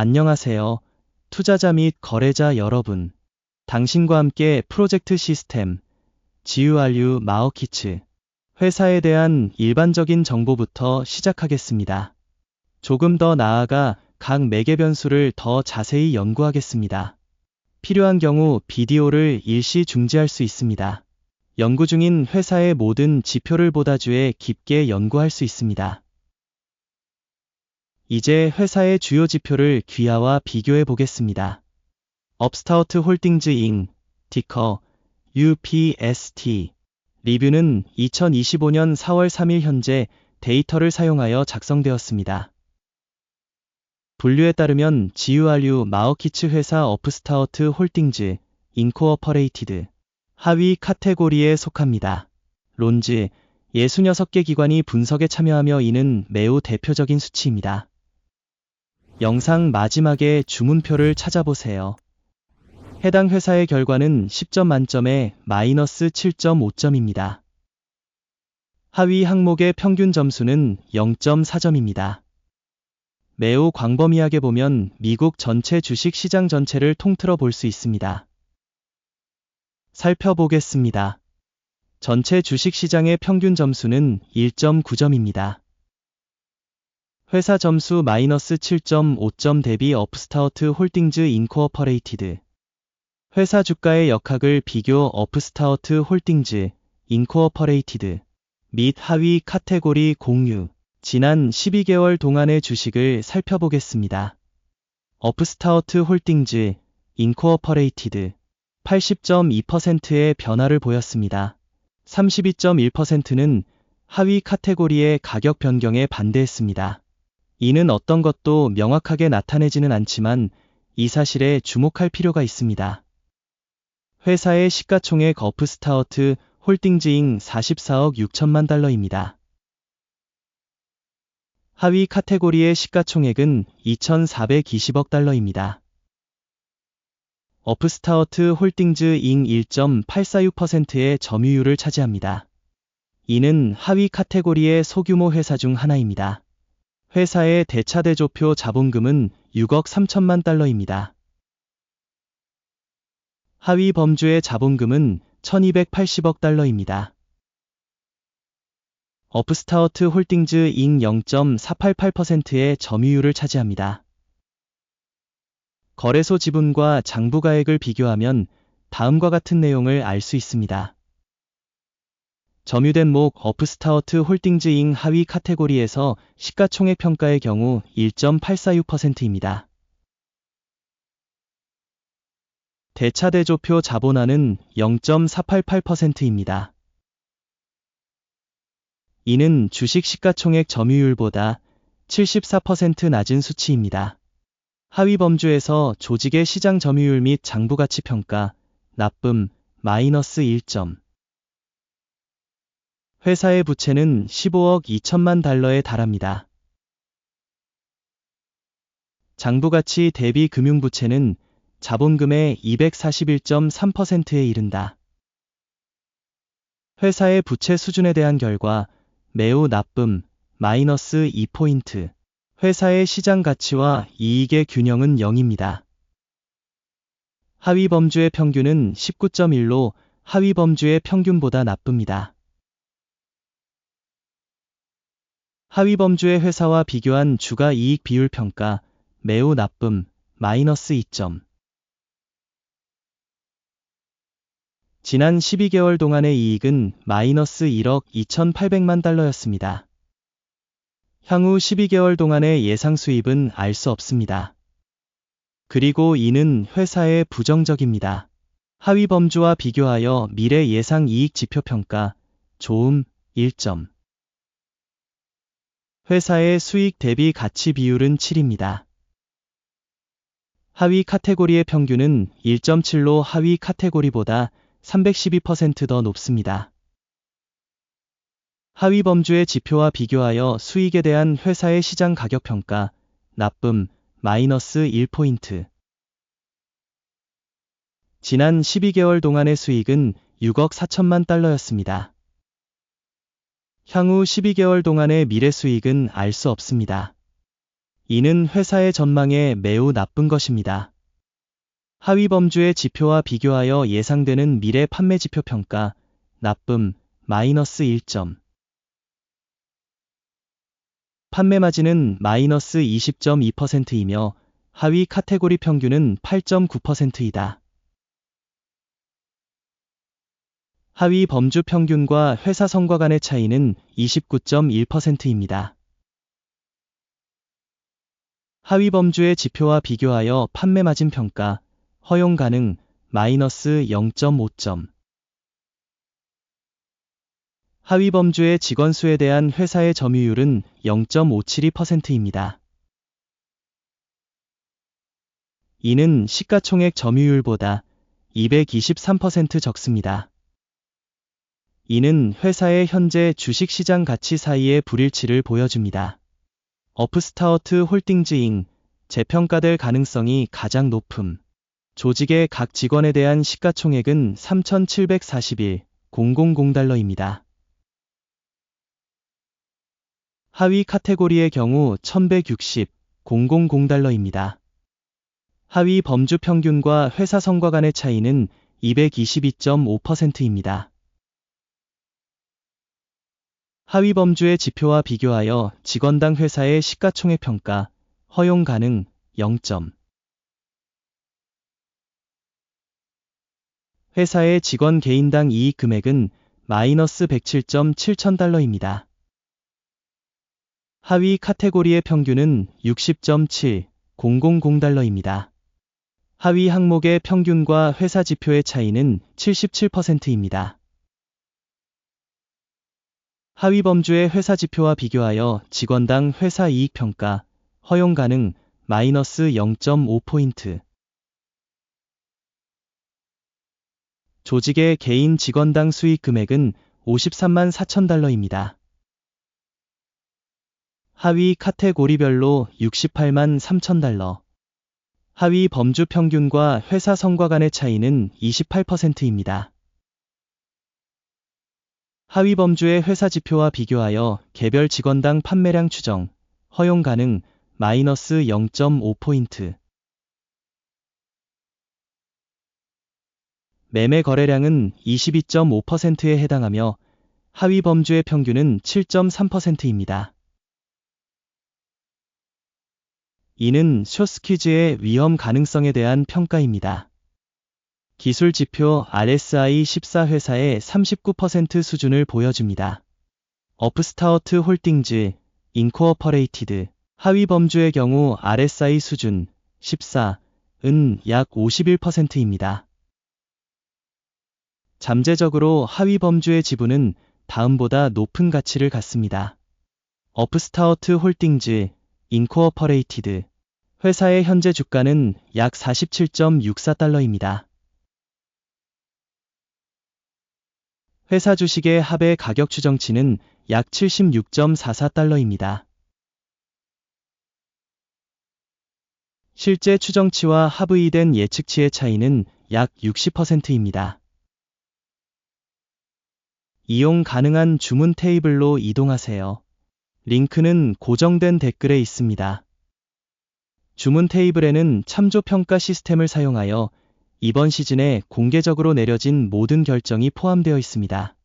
안녕하세요. 투자자 및 거래자 여러분. 당신과 함께 프로젝트 시스템, GURU 마어키츠, 회사에 대한 일반적인 정보부터 시작하겠습니다. 조금 더 나아가 각 매개 변수를 더 자세히 연구하겠습니다. 필요한 경우 비디오를 일시 중지할 수 있습니다. 연구 중인 회사의 모든 지표를 보다주에 깊게 연구할 수 있습니다. 이제 회사의 주요 지표를 귀하와 비교해 보겠습니다. 업스타우트 홀딩즈 잉, 티커, UPST. 리뷰는 2025년 4월 3일 현재 데이터를 사용하여 작성되었습니다. 분류에 따르면 GURU 마어키츠 회사 업스타우트 홀딩즈 인코어퍼레이티드 하위 카테고리에 속합니다. 론즈 66개 기관이 분석에 참여하며 이는 매우 대표적인 수치입니다. 영상 마지막에 주문표를 찾아보세요. 해당 회사의 결과는 10점 만점에 마이너스 7.5점입니다. 하위 항목의 평균 점수는 0.4점입니다. 매우 광범위하게 보면 미국 전체 주식 시장 전체를 통틀어 볼 수 있습니다. 살펴보겠습니다. 전체 주식 시장의 평균 점수는 1.9점입니다. 회사 점수 마이너스 7.5점 대비 업스타우트 홀딩즈 인코어퍼레이티드 회사 주가의 역학을 비교 업스타우트 홀딩즈 인코어퍼레이티드 및 하위 카테고리 공유 지난 12개월 동안의 주식을 살펴보겠습니다. 업스타우트 홀딩즈 인코어퍼레이티드 80.2%의 변화를 보였습니다. 32.1%는 하위 카테고리의 가격 변경에 반대했습니다. 이는 어떤 것도 명확하게 나타내지는 않지만 이 사실에 주목할 필요가 있습니다. 회사의 시가총액 어프스타우트 홀딩즈잉 44억 6천만 달러입니다. 하위 카테고리의 시가총액은 2,420억 달러입니다. 어프스타우트 홀딩즈 잉 1.846%의 점유율을 차지합니다. 이는 하위 카테고리의 소규모 회사 중 하나입니다. 회사의 대차대조표 자본금은 6억 3천만 달러입니다. 하위 범주의 자본금은 1280억 달러입니다. 업스타우트 홀딩즈 잉 0.488%의 점유율을 차지합니다. 거래소 지분과 장부가액을 비교하면 다음과 같은 내용을 알 수 있습니다. 점유된 목 업스타우트 홀딩즈 잉 하위 카테고리에서 시가총액 평가의 경우 1.846%입니다. 대차대조표 자본화는 0.488%입니다. 이는 주식 시가총액 점유율보다 74% 낮은 수치입니다. 하위 범주에서 조직의 시장 점유율 및 장부가치 평가, 나쁨, 마이너스 1점. 회사의 부채는 15억 2천만 달러에 달합니다. 장부가치 대비 금융부채는 자본금의 241.3%에 이른다. 회사의 부채 수준에 대한 결과 매우 나쁨, 마이너스 2포인트. 회사의 시장 가치와 이익의 균형은 0입니다. 하위 범주의 평균은 19.1로 하위 범주의 평균보다 나쁩니다. 하위 범주의 회사와 비교한 주가 이익 비율 평가 매우 나쁨 마이너스 2점. 지난 12개월 동안의 이익은 마이너스 1억 2,800만 달러였습니다. 향후 12개월 동안의 예상 수입은 알 수 없습니다. 그리고 이는 회사의 부정적입니다. 하위 범주와 비교하여 미래 예상 이익 지표 평가, 좋음, 1점. 회사의 수익 대비 가치 비율은 7입니다. 하위 카테고리의 평균은 1.7로 하위 카테고리보다 312%더 높습니다. 하위 범주의 지표와 비교하여 수익에 대한 회사의 시장 가격 평가, 나쁨, 마이너스 1포인트. 지난 12개월 동안의 수익은 6억 4천만 달러였습니다. 향후 12개월 동안의 미래 수익은 알 수 없습니다. 이는 회사의 전망에 매우 나쁜 것입니다. 하위 범주의 지표와 비교하여 예상되는 미래 판매 지표 평가, 나쁨, 마이너스 1점. 판매 마진은 마이너스 20.2%이며 하위 카테고리 평균은 8.9%이다. 하위 범주 평균과 회사 성과 간의 차이는 29.1%입니다. 하위 범주의 지표와 비교하여 판매 마진 평가, 허용 가능, 마이너스 0.5점. 하위 범주의 직원 수에 대한 회사의 점유율은 0.572%입니다. 이는 시가총액 점유율보다 223% 적습니다. 이는 회사의 현재 주식시장 가치 사이의 불일치를 보여줍니다. 어프스타워트 홀딩즈잉 재평가될 가능성이 가장 높음. 조직의 각 직원에 대한 시가총액은 3,741 000달러입니다. 하위 카테고리의 경우 1160 000달러입니다. 하위 범주 평균과 회사 성과 간의 차이는 222.5%입니다. 하위 범주의 지표와 비교하여 직원당 회사의 시가총액 평가, 허용 가능 0점. 회사의 직원 개인당 이익 금액은 마이너스 107.7천 하위 카테고리의 평균은 60.7 000달러입니다. 하위 항목의 평균과 회사 지표의 차이는 77%입니다. 하위 범주의 회사 지표와 비교하여 직원당 회사 이익 평가, 허용 가능 마이너스 0.5포인트. 조직의 개인 직원당 수익 금액은 53만 4천 달러입니다. 하위 카테고리별로 68만 3천 달러. 하위 범주 평균과 회사 성과 간의 차이는 28%입니다. 하위 범주의 회사 지표와 비교하여 개별 직원당 판매량 추정, 허용 가능, 마이너스 0.5포인트. 매매 거래량은 22.5%에 해당하며 하위 범주의 평균은 7.3%입니다. 이는 쇼스퀴즈의 위험 가능성에 대한 평가입니다. 기술 지표 RSI 14 회사의 39% 수준을 보여줍니다. 어프스타워트 홀딩즈, 인코어퍼레이티드, 하위 범주의 경우 RSI 수준 14은 약 51%입니다. 잠재적으로 하위 범주의 지분은 다음보다 높은 가치를 갖습니다. 어프스타워트 홀딩즈, 인코어퍼레이티드, 회사의 현재 주가는 약 47.64달러입니다. 회사 주식의 합의 가격 추정치는 약 76.44달러입니다. 실제 추정치와 합의된 예측치의 차이는 약 60%입니다. 이용 가능한 주문 테이블로 이동하세요. 링크는 고정된 댓글에 있습니다. 주문 테이블에는 참조 평가 시스템을 사용하여 이번 시즌에 공개적으로 내려진 모든 결정이 포함되어 있습니다.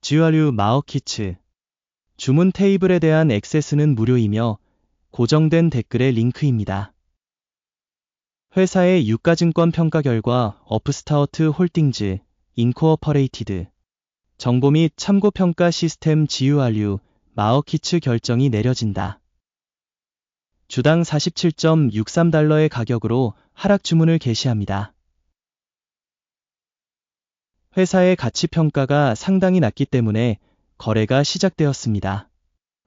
GRU 마어키츠 주문 테이블에 대한 액세스는 무료이며 고정된 댓글의 링크입니다. 회사의 유가증권 평가 결과 어프스타워트 홀딩즈, 인코어퍼레이티드 정보 및 참고 평가 시스템 GURU 마어키츠 결정이 내려진다. 주당 47.63달러의 가격으로 하락 주문을 게시합니다. 회사의 가치 평가가 상당히 낮기 때문에 거래가 시작되었습니다.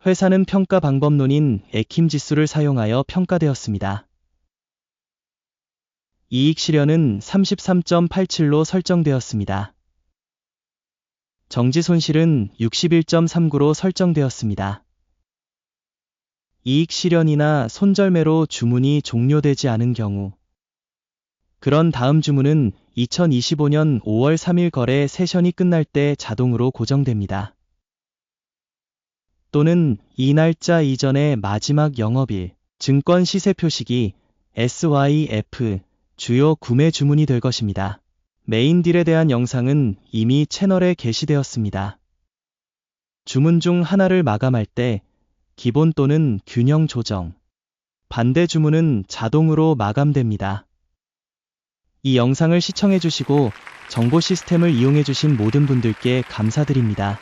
회사는 평가 방법론인 에킴 지수를 사용하여 평가되었습니다. 이익 실현은 33.87로 설정되었습니다. 정지 손실은 61.39로 설정되었습니다. 이익 실현이나 손절매로 주문이 종료되지 않은 경우 그런 다음 주문은 2025년 5월 3일 거래 세션이 끝날 때 자동으로 고정됩니다. 또는 이 날짜 이전의 마지막 영업일 증권 시세 표식이 SYF 주요 구매 주문이 될 것입니다. 메인 딜에 대한 영상은 이미 채널에 게시되었습니다. 주문 중 하나를 마감할 때 기본 또는 균형 조정, 반대 주문은 자동으로 마감됩니다. 이 영상을 시청해 주시고 정보 시스템을 이용해 주신 모든 분들께 감사드립니다.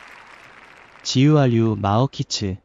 지유알유 마어키츠